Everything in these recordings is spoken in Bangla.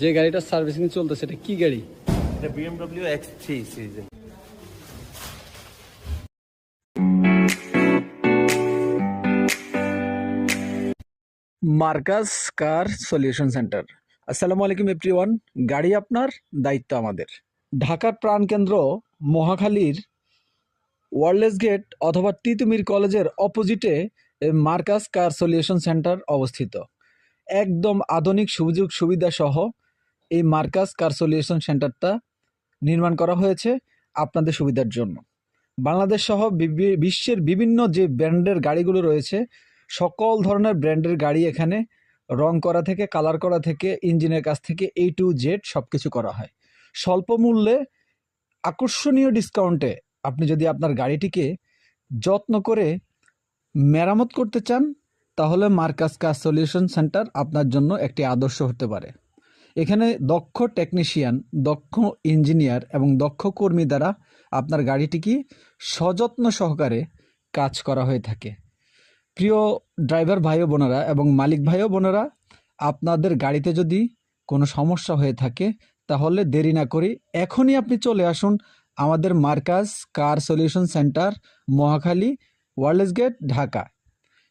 যে গাড়িটার সার্ভিসিং চলতেছে এটা কি গাড়ি? এটা বিএমডব্লিউ এক্স থ্রি সিরিজের মার্কাস কার সলিউশন সেন্টার। আসসালামু আলাইকুম এভরিওয়ান গাড়ি আপনার দায়িত্ব আমাদের। ঢাকার প্রাণকেন্দ্র মহাখালীর ওয়ারলেস গেট অথবা তিতুমির কলেজের অপোজিটে মার্কাস কার সলিউশন সেন্টার অবস্থিত। একদম আধুনিক সুযোগ সুবিধা সহ এই মার্কাস কার সলিউশন সেন্টারটা নির্মাণ করা হয়েছে আপনাদের সুবিধার জন্য। বাংলাদেশ সহ বিশ্বের বিভিন্ন যে ব্র্যান্ডের গাড়িগুলো রয়েছে, সকল ধরনের ব্র্যান্ডের গাড়ি এখানে রং করা থেকে, কালার করা থেকে, ইঞ্জিনের কাছ থেকে এ টু জেড সব কিছু করা হয়। স্বল্প মূল্যে আকর্ষণীয় ডিসকাউন্টে আপনি যদি আপনার গাড়িটিকে যত্ন করে মেরামত করতে চান তাহলে মার্কাস কার সলিউশন সেন্টার আপনার জন্য একটি আদর্শ হতে পারে। এখানে দক্ষ টেকনিশিয়ান, দক্ষ ইঞ্জিনিয়ার এবং দক্ষ কর্মী দ্বারা আপনার গাড়িটিকে সযত্ন সহকারে কাজ করা হয়ে থাকে। প্রিয় ড্রাইভার ভাই বোনেরা এবং মালিক ভাই বোনেরা, আপনাদের গাড়িতে যদি কোনো সমস্যা হয়ে থাকে, তাহলে দেরি না করি এখনই আপনি চলে আসুন আমাদের Marcus car solution centre, Mohakhali wireless gate, Dhaka.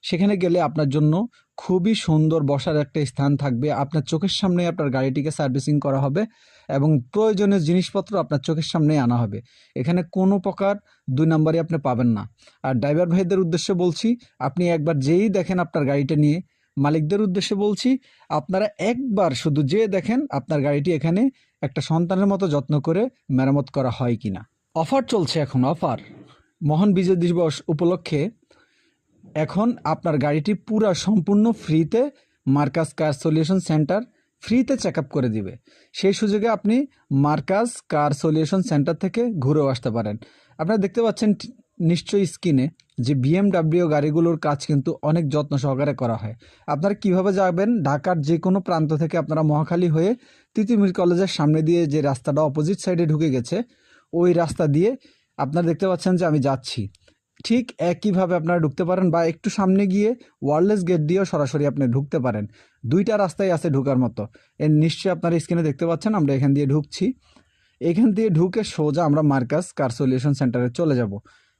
সেখানে গেলে আপনার জন্য খুবই সুন্দর বসার একটা স্থান থাকবে। আপনার চোখের সামনে আপনার গাড়িটিকে সার্ভিসিং করা হবে এবং প্রয়োজনীয় জিনিসপত্র আপনার চোখের সামনেই আনা হবে। এখানে কোনো প্রকার দুই নাম্বারই আপনি পাবেন না। আর ড্রাইভার ভাইদের উদ্দেশ্যে বলছি, আপনি একবার যেই দেখেন আপনার গাড়িটা নিয়ে, মালিকদের উদ্দেশ্যে বলছি, আপনারা একবার শুধু যে দেখেন আপনার গাড়িটি এখানে একটা সন্তানের মতো যত্ন করে মেরামত করা হয় কিনা। অফার চলছে এখন, অফার। মহান বিজয় দিবস উপলক্ষে এখন আপনার গাড়িটি পুরা সম্পূর্ণ ফ্রিতে মার্কাস কার সলিউশন সেন্টার ফ্রিতে চেক করে দিবে। সেই সুযোগে আপনি মার্কাস কার সলিউশন সেন্টার থেকে ঘুরেও আসতে পারেন। আপনারা দেখতে পাচ্ছেন নিশ্চয়ই স্ক্রিনে যে বিএমডাব্লিউ গাড়িগুলোর কাজ কিন্তু অনেক যত্ন সহকারে করা হয়। আপনারা কীভাবে যাবেন? ঢাকার যে কোনো প্রান্ত থেকে আপনারা মহাখালী হয়ে তিতুমির কলেজের সামনে দিয়ে যে রাস্তাটা অপোজিট সাইডে ঢুকে গেছে, ওই রাস্তা দিয়ে আপনারা দেখতে পাচ্ছেন যে আমি যাচ্ছি। ঠিক একইভাবে আপনারা ঢুকতে পারেন বা একটু সামনে গিয়ে ওয়ারলেস গেট দিয়েও সরাসরি আপনি ঢুকতে পারেন। দুইটা রাস্তাই আছে ঢুকার মতো। এর নিশ্চয়ই আপনারা স্ক্রিনে দেখতে পাচ্ছেন, আমরা এখান দিয়ে ঢুকছি। এখান দিয়ে ঢুকে সোজা আমরা মার্কাস কার সলিউশন সেন্টারে চলে যাব।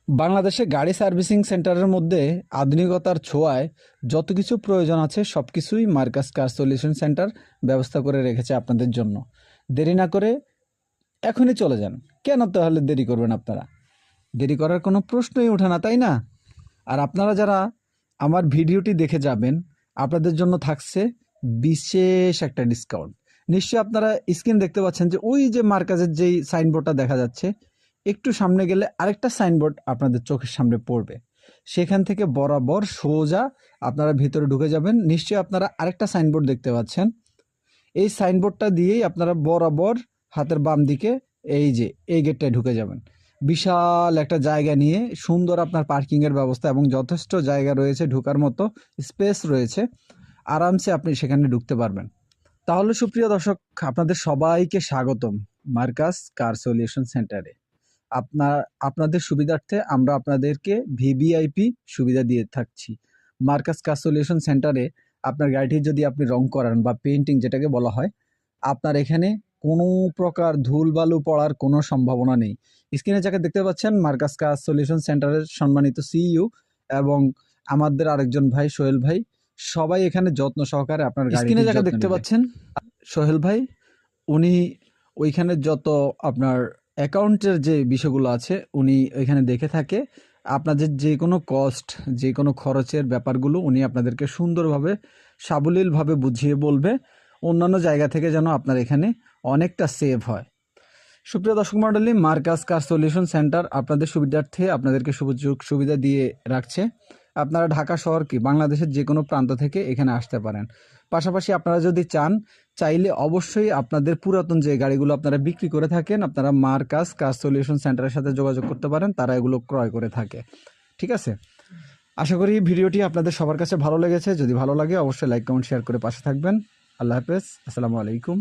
বাংলাদেশে গাড়ি সার্ভিসিং সেন্টারের মধ্যে আধুনিকতার ছোঁয়ায় যত কিছু প্রয়োজন আছে সব কিছুই মার্কাস কার সলিউশন সেন্টার ব্যবস্থা করে রেখেছে আপনাদের জন্য। দেরি না করে এখনই চলে যান। কেন তাহলে দেরি করবেন আপনারা? দেরি করার কোনো প্রশ্নই ওঠে না, তাই না? আর আপনারা যারা আমার ভিডিওটি দেখে যাবেন, আপনাদের জন্য থাকছে বিশেষ একটা ডিসকাউন্ট নিশ্চয়ই আপনারা স্ক্রিন দেখতে পাচ্ছেন যে ওই যে মার্কাজের যেই সাইনবোর্ডটা দেখা যাচ্ছে, একটু সামনে গেলে আরেকটা সাইনবোর্ড আপনাদের চোখের সামনে পড়বে। সেখান থেকে বরাবর সোজা আপনারা ভিতরে ঢুকে যাবেন, নিশ্চয়ই আপনারা আরেকটা সাইনবোর্ড দেখতে পাচ্ছেন। এই সাইনবোর্ডটা দিয়েই আপনারা বরাবর হাতের বাম দিকে এই যে, এই গেটটায় ঢুকে যাবেন। বিশাল একটা জায়গা নিয়ে সুন্দর আপনার পার্কিংয়ের ব্যবস্থা এবং যথেষ্ট জায়গা রয়েছে, ঢোকার মতো স্পেস রয়েছে। আরামসে আপনি সেখানে ঢুকতে পারবেন। তাহলে সুপ্রিয় দর্শক, আপনাদের সবাইকে স্বাগতম মার্কাস কার সলিউশন সেন্টারে। আপনার, আপনাদের সুবিধার্থে আমরা আপনাদেরকে ভিভিআইপি সুবিধা দিয়ে থাকছি। মার্কাস কার সলিউশন সেন্টারে আপনার গাড়িটি যদি আপনি রং করান বা পেন্টিং যেটাকে বলা হয়, আপনার এখানে কোনো প্রকার ধুল বালু পড়ার কোনো সম্ভাবনা নেই। স্ক্রিনে যাকে দেখতে পাচ্ছেন মার্কাস কাজ সলিউশন সেন্টারের সম্মানিত সিইউ এবং আমাদের আরেকজন ভাই সোহেল ভাই। সবাই এখানে যত্ন সহকারে আপনার স্ক্রিনে যাকে দেখতে পাচ্ছেন সোহেল ভাই উনি ওইখানে যত আপনার অ্যাকাউন্টের যে বিষয়গুলো আছে উনি ওইখানে দেখে থাকে। আপনাদের যে কোনো কস্ট যে কোনো খরচের ব্যাপারগুলো উনি আপনাদেরকে সুন্দরভাবে সাবলীলভাবে বুঝিয়ে বলবে। অন্যান্য জায়গা থেকে যেন আপনার এখানে অনেকটা সেভ হয়। সুপ্রিয় দর্শক মণ্ডলী, মার্কাস কার সলিউশন সেন্টার আপনাদের সুবিধার্থে আপনাদেরকে সুযোগ সুবিধা দিয়ে রাখছে। আপনারা ঢাকা শহর কি বাংলাদেশের যে কোনো প্রান্ত থেকে এখানে আসতে পারেন। পাশাপাশি আপনারা যদি চান, চাইলে অবশ্যই আপনাদের পুরাতন যে গাড়িগুলো আপনারা বিক্রি করে থাকেন, আপনারা মার্কাস কার সলিউশন সেন্টারের সাথে যোগাযোগ করতে পারেন, তারা এগুলো ক্রয় করে থাকে। ঠিক আছে? আশা করি ভিডিওটি আপনাদের সবার কাছে ভালো লেগেছে। যদি ভালো লাগে, অবশ্যই লাইক কমেন্ট শেয়ার করে পাশে থাকবেন। আল্লাহ হাফেজ। আসসালামু আলাইকুম।